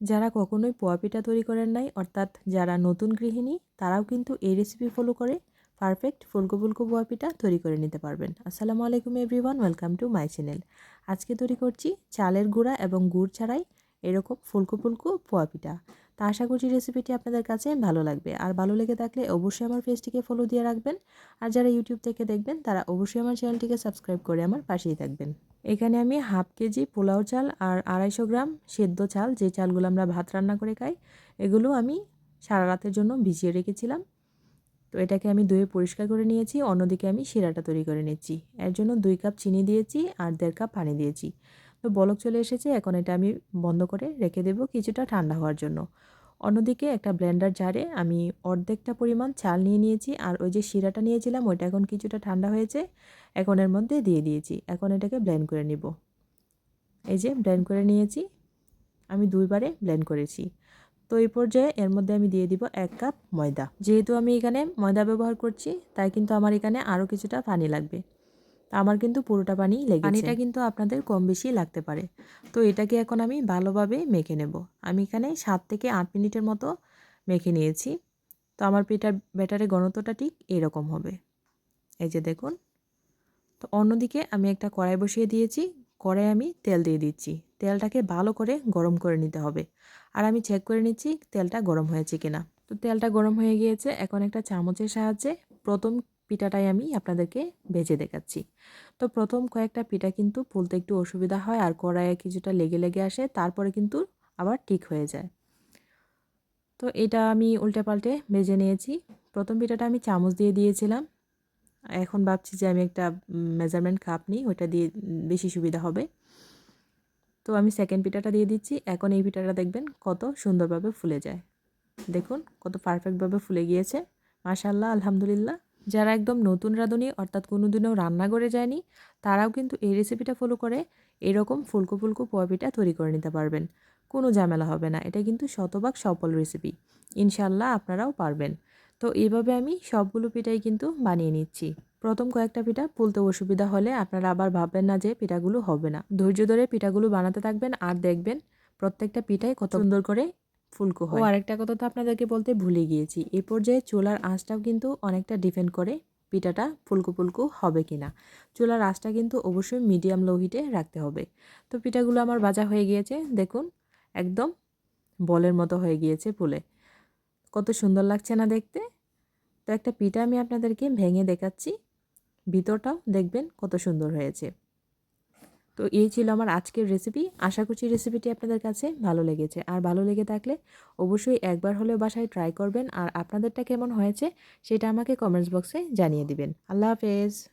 যারা কখনোই পোয়া পিঠা তৈরি করেন নাই, অর্থাৎ যারা নতুন গৃহিণী, তারাও কিন্তু এই রেসিপি ফলো করে পারফেক্ট ফুলকো ফুলকো পোয়া পিঠা তৈরি করে নিতে পারবেন। আসসালামু আলাইকুম everyone welcome to my channel আজকে তৈরি করছি চালের গুঁড়া এবং গুড় ছাড়াই এরকম ফুলকো ফুলকো পোয়া পিঠা। তা আশা করছি রেসিপিটি আপনাদের কাছে ভালো লাগবে। আর ভালো লেগে থাকলে অবশ্যই আমার পেজটিকে ফলো দিয়ে রাখবেন। আর যারা ইউটিউব থেকে দেখবেন, তারা অবশ্যই আমার চ্যানেলটিকে সাবস্ক্রাইব করে আমার পাশেই থাকবেন। এখানে আমি হাফ কেজি পোলাও চাল আর আড়াইশো গ্রাম সেদ্ধ চাল, যে চালগুলো আমরা ভাত রান্না করে খাই, এগুলো আমি সারা রাতের জন্য ভিজিয়ে রেখেছিলাম। তো এটাকে আমি ধুয়ে পরিষ্কার করে নিয়েছি, অন্যদিকে আমি শিরাটা তৈরি করে নিচ্ছি। এর জন্য দুই কাপ চিনি দিয়েছি আর দেড় কাপ পানি দিয়েছি। তো বলক চলে এসেছে, এখন এটা আমি বন্ধ করে রেখে দেব কিছুটা ঠান্ডা হওয়ার জন্য। অন্যদিকে একটা ব্লেন্ডার জারে আমি অর্ধেকটা পরিমাণ চাল নিয়ে নিয়েছি, আর ওই যে শিরাটা নিয়েছিলাম ওইটা এখন কিছুটা ঠান্ডা হয়েছে, এখন এর মধ্যে দিয়ে দিয়েছি। এখন এটাকে ব্লেন্ড করে নিব। এই যে ব্লেন্ড করে নিয়েছি, আমি দুইবারে ব্লেন্ড করেছি। তো এই পর্যায়ে এর মধ্যে আমি দিয়ে দিব এক কাপ ময়দা। যেহেতু আমি এখানে ময়দা ব্যবহার করছি, তাই কিন্তু আমার এখানে আরও কিছুটা পানি লাগবে। আমার কিন্তু পুরোটা পানি লেগে পানিটা কিন্তু আপনাদের কম বেশি লাগতে পারে। তো এটাকে এখন আমি ভালোভাবে মেখে নেব। আমি এখানে সাত থেকে আট মিনিটের মতো মেখে নিয়েছি। তো আমার পেটার ব্যাটারের ঘনত্বটা ঠিক এরকম হবে। এই যে দেখুন। তো অন্যদিকে আমি একটা কড়াই বসিয়ে দিয়েছি। কড়াই আমি তেল দিয়ে দিচ্ছি। তেলটাকে ভালো করে গরম করে নিতে হবে। আর আমি চেক করে নিচ্ছি তেলটা গরম হয়েছে কিনা। তো তেলটা গরম হয়ে গিয়েছে। এখন একটা চামচের সাহায্যে প্রথম পিঠাটাই আমি আপনাদেরকে ভেজে দেখাচ্ছি। তো প্রথম কয়েকটা পিঠা কিন্তু ফুলতে একটু অসুবিধা হয় আর কড়াইয়ে কিছুটা লেগে লেগে আসে, তারপরে কিন্তু আবার ঠিক হয়ে যায়। তো এটা আমি উল্টে পাল্টে ভেজে নিয়েছি। প্রথম পিঠাটা আমি চামচ দিয়ে দিয়েছিলাম। এখন ভাবছি যে আমি একটা মেজারমেন্ট কাপ নিই, ওইটা দিয়ে বেশি সুবিধা হবে। তো আমি সেকেন্ড পিঠাটা দিয়ে দিচ্ছি। এখন এই পিঠাটা দেখবেন কত সুন্দরভাবে ফুলে যায়। দেখুন কত পারফেক্টভাবে ফুলে গিয়েছে। মাশাল্লাহ আলহামদুলিল্লাহ। যারা একদম নতুন রাঁধুনি, অর্থাৎ কোনো দিনও রান্না করে যায়নি, তারাও কিন্তু এই রেসিপিটা ফলো করে এরকম ফুলকো ফুলকো পোয়া পিঠা তৈরি করে নিতে পারবেন। কোনো ঝামেলা হবে না। এটা কিন্তু শতভাগ সফল রেসিপি ইনশাল্লাহ আপনারাও পারবেন। তো এইভাবে আমি সবগুলো পিঠাই কিন্তু বানিয়ে নিচ্ছি। প্রথম কয়েকটা পিঠা ফুলতে অসুবিধা হলে আপনারা আবার ভাববেন না যে পিঠাগুলো হবে না। ধৈর্য ধরে পিঠাগুলো বানাতে থাকবেন আর দেখবেন প্রত্যেকটা পিঠাই কত সুন্দর করে ফুলকো হয়। আরেকটা কথা তো আপনাদেরকে বলতে ভুলে গিয়েছি। এই পর্যায়ে চুলার আঁচটাও কিন্তু অনেকটা ডিপেন্ড করে পিঠাটা ফুলকো ফুলকো হবে কি না চুলার আঁচটা কিন্তু অবশ্যই মিডিয়াম লো হিটে রাখতে হবে। তো পিঠাগুলো আমার ভাজা হয়ে গিয়েছে, দেখুন, একদম বলের মতো হয়ে গিয়েছে ফুলে। কত সুন্দর লাগছে না দেখতে? তো একটা পিঠা আমি আপনাদেরকে ভেঙে দেখাচ্ছি, ভিতরটাও দেখবেন কত সুন্দর হয়েছে। তো এই ছিল আমার আজকের রেসিপি আশা করছি রেসিপিটি আপনাদের কাছে ভালো লেগেছে। আর ভালো লেগে থাকলে অবশ্যই একবার হলেও বাসায় ট্রাই করবেন। আর আপনাদেরটা কেমন হয়েছে সেটা আমাকে কমেন্টস বক্সে জানিয়ে দিবেন। আল্লাহ হাফেজ।